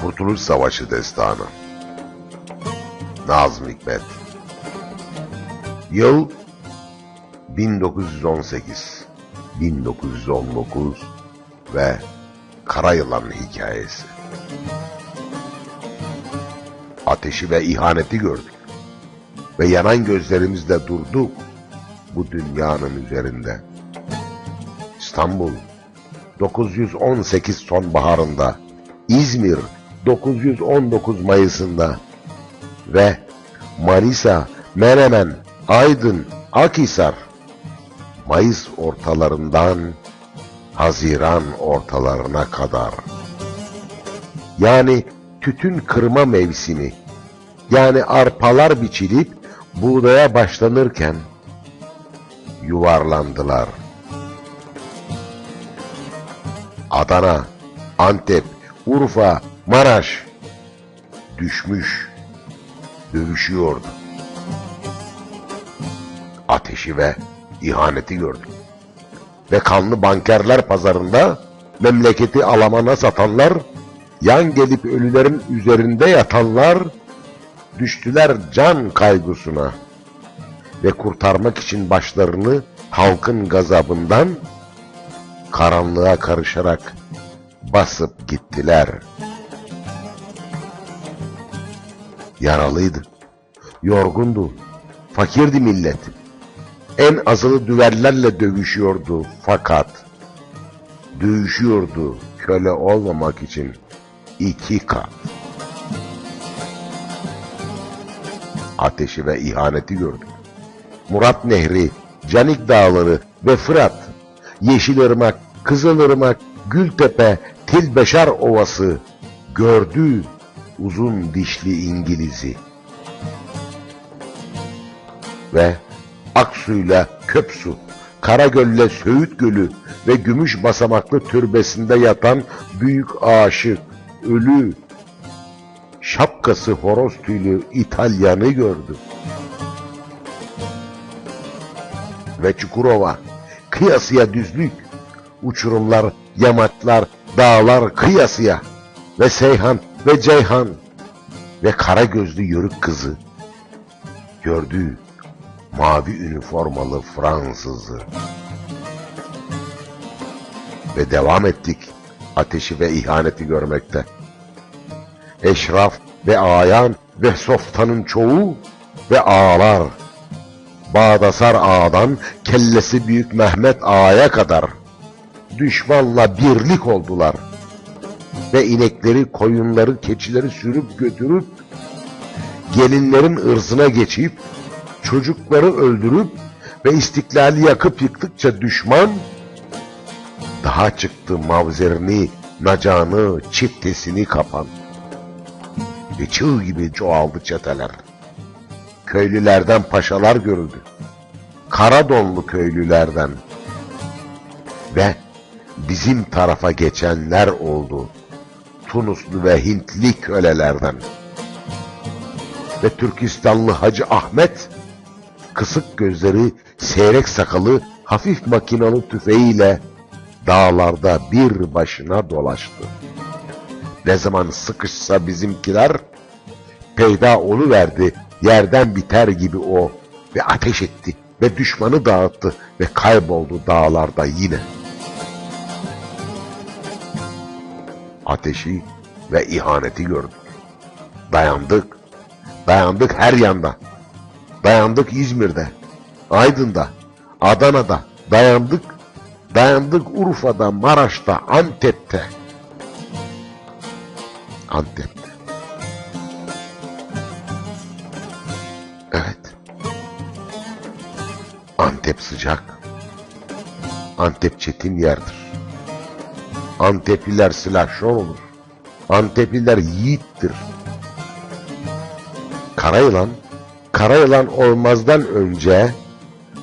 Kurtuluş Savaşı Destanı. Nazım Hikmet. Yıl 1918 1919 ve Karayılan Hikayesi. Ateşi ve ihaneti gördük ve yanan gözlerimizle durduk bu dünyanın üzerinde. İstanbul 918 sonbaharında, İzmir 919 Mayıs'ında ve Manisa, Menemen, Aydın, Akhisar Mayıs ortalarından Haziran ortalarına kadar. Yani tütün kırma mevsimi, yani arpalar biçilip buğdaya başlanırken yuvarlandılar. Adana, Antep, Urfa, Maraş düşmüş, dövüşüyordu. Ateşi ve ihaneti gördük. Ve kanlı bankerler pazarında memleketi alamana satanlar, yan gelip ölülerin üzerinde yatanlar düştüler can kaygısına ve kurtarmak için başlarını halkın gazabından karanlığa karışarak basıp gittiler. Yaralıydı, yorgundu, fakirdi millet. En azılı düverlerle dövüşüyordu fakat dövüşüyordu köle olmamak için iki kat. Ateşi ve ihaneti gördük. Murat Nehri, Canik Dağları ve Fırat, Yeşilırmak, Kızılırmak, Gültepe, Tilbeşar Ovası gördü uzun dişli İngiliz'i. Ve Aksu'yla Köpsu, Karagöl'le Söğüt Gölü ve Gümüş Basamaklı türbesinde yatan büyük aşık, ölü, şapkası horoz tüylü İtalyanı gördü. Ve Çukurova, kıyasıya düzlük, uçurumlar, yamaçlar, dağlar kıyasıya ve Seyhan ve Ceyhan ve kara gözlü yörük kızı gördü mavi üniformalı Fransızı. Ve devam ettik ateşi ve ihaneti görmekte. Eşraf ve ayan ve softanın çoğu ve ağalar. Bağdasar ağadan kellesi büyük Mehmet ağaya kadar düşmanla birlik oldular. Ve inekleri, koyunları, keçileri sürüp götürüp gelinlerin ırzına geçip çocukları öldürüp ve istiklali yakıp yıktıkça düşman daha çıktı mavzerini, nacanı, çiftesini kapan. Ve çığ gibi çoğaldı çeteler. Köylülerden paşalar görüldü. Kara donlu köylülerden. Ve bizim tarafa geçenler oldu. Tunuslu ve Hintli kölelerden. Ve Türkistanlı Hacı Ahmet kısık gözleri, seyrek sakalı, hafif makinalı tüfeğiyle dağlarda bir başına dolaştı. Ne zaman sıkışsa bizimkiler peyda verdi yerden biter gibi o ve ateş etti ve düşmanı dağıttı ve kayboldu dağlarda yine. Ateşi ve ihaneti gördük. Dayandık, dayandık her yanda. Dayandık İzmir'de, Aydın'da, Adana'da, dayandık, dayandık Urfa'da, Maraş'ta, Antep'te. Antep'te. Evet. Antep sıcak. Antep çetin yerdir. Antepliler silahşor olur. Antepliler yiğittir. Karayılan Karayılan olmazdan önce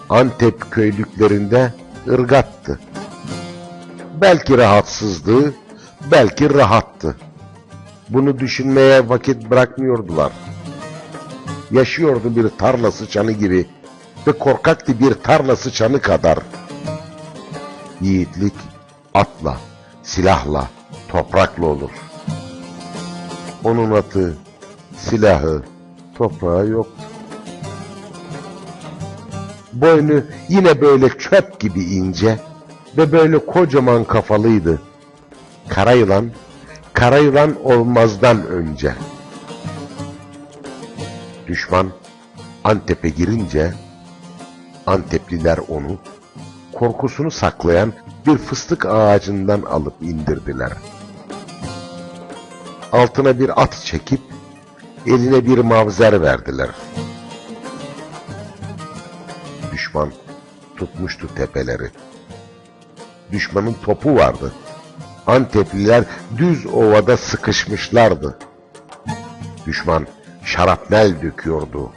Antep köylüklerinde ırgattı. Belki rahatsızdı, belki rahattı. Bunu düşünmeye vakit bırakmıyordular. Yaşıyordu bir tarla sıçanı gibi ve korkaktı bir tarla sıçanı kadar. Yiğitlik atla, silahla, toprakla olur. Onun atı, silahı, toprağı yoktu. Boynu yine böyle çöp gibi ince ve böyle kocaman kafalıydı. Kara yılan, kara yılan olmazdan önce. Düşman Antep'e girince Antepliler onu korkusunu saklayan bir fıstık ağacından alıp indirdiler. Altına bir at çekip eline bir mavzer verdiler. Düşman tutmuştu tepeleri. Düşmanın topu vardı. Antepliler düz ovada sıkışmışlardı. Düşman şarapnel döküyordu.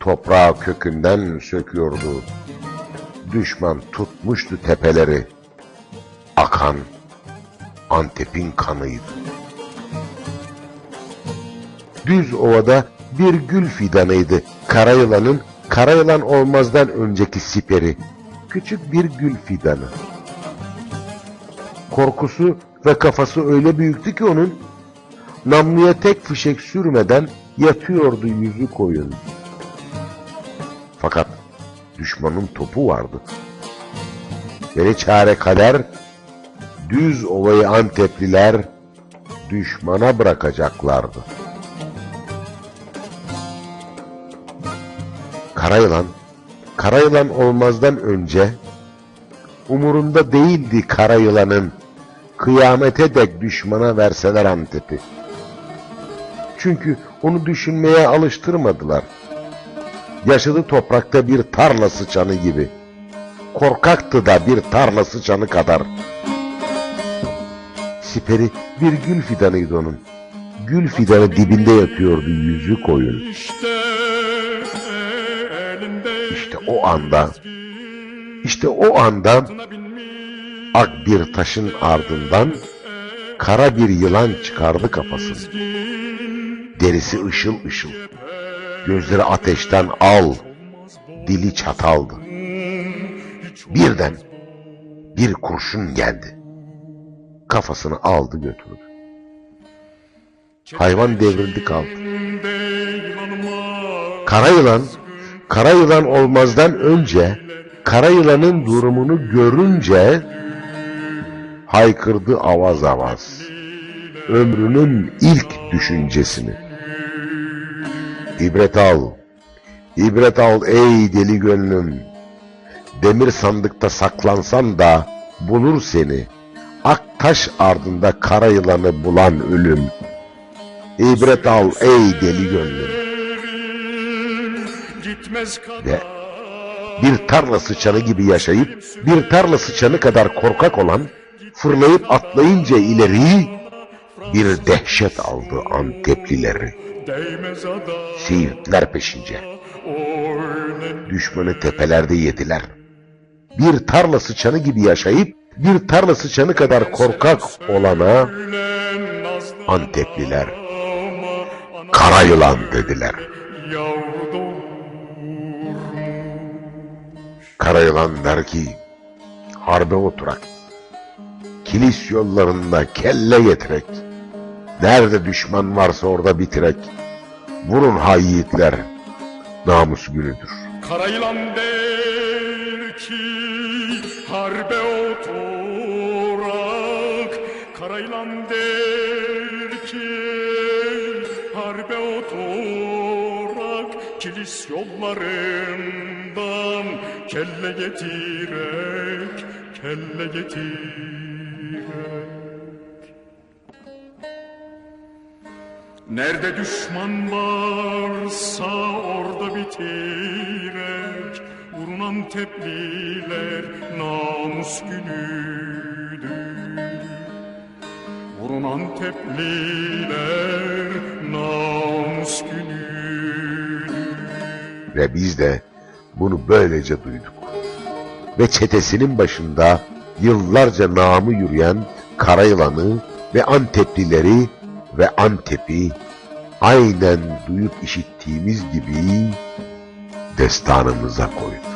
Toprağı kökünden söküyordu. Düşman tutmuştu tepeleri. Akan Antep'in kanıydı. Düz ovada bir gül fidanıydı. Karayılan'ın Karayılan olmazdan önceki siperi. Küçük bir gül fidanı. Korkusu ve kafası öyle büyüktü ki onun namluya tek fişek sürmeden yatıyordu yüzü koyun. Fakat düşmanın topu vardı. Beni çare kader, düz ovayı Antepliler düşmana bırakacaklardı. Karayılan, Karayılan olmazdan önce umurunda değildi Karayılan'ın kıyamete dek düşmana verseler Antep'i. Çünkü onu düşünmeye alıştırmadılar. Yaşadı toprakta bir tarla sıçanı gibi. Korkaktı da bir tarla sıçanı kadar. Siperi bir gül fidanıydı onun. Gül fidanı dibinde yatıyordu yüzü koyun. İşte o anda, işte o anda ak bir taşın ardından kara bir yılan çıkardı kafasını. Derisi ışıl ışıl, gözleri ateşten al, dili çataldı. Birden bir kurşun geldi. Kafasını aldı götürdü. Hayvan devrildi kaldı. Kara yılan, kara yılan olmazdan önce kara yılanın durumunu görünce haykırdı avaz avaz. Ömrünün ilk düşüncesini. İbret al, ibret al ey deli gönlüm. Demir sandıkta saklansan da bulur seni. Taş ardında kara yılanı bulan ölüm. İbret al ey deli gönlüm. Ve bir tarla sıçanı gibi yaşayıp bir tarla sıçanı kadar korkak olan fırlayıp atlayınca ileri bir dehşet aldı Anteplileri. Siirtler peşince. Düşmanı tepelerde yediler. Bir tarla sıçanı gibi yaşayıp bir tarla sıçanı kadar korkak olana Antepliler kara yılan dediler. Kara yılan der ki harbe oturak. Kilis yollarında kelle getirek. Nerede düşman varsa orada bitirek. Vurun ha yiğitler. Namus günüdür. Kara yılan der ki harbe oturak Yılan der oturak Kilis yollarından kelle getirek Kelle getirek. Nerede düşman varsa orada bitirek Vurun Antepliler namus günüdür Vurun Antepliler namus günüdür Ve biz de bunu böylece duyduk. Ve çetesinin başında yıllarca namı yürüyen kara yılanı ve Anteplileri ve Antep'i aynen duyup işittiğimiz gibi destanımıza koyduk.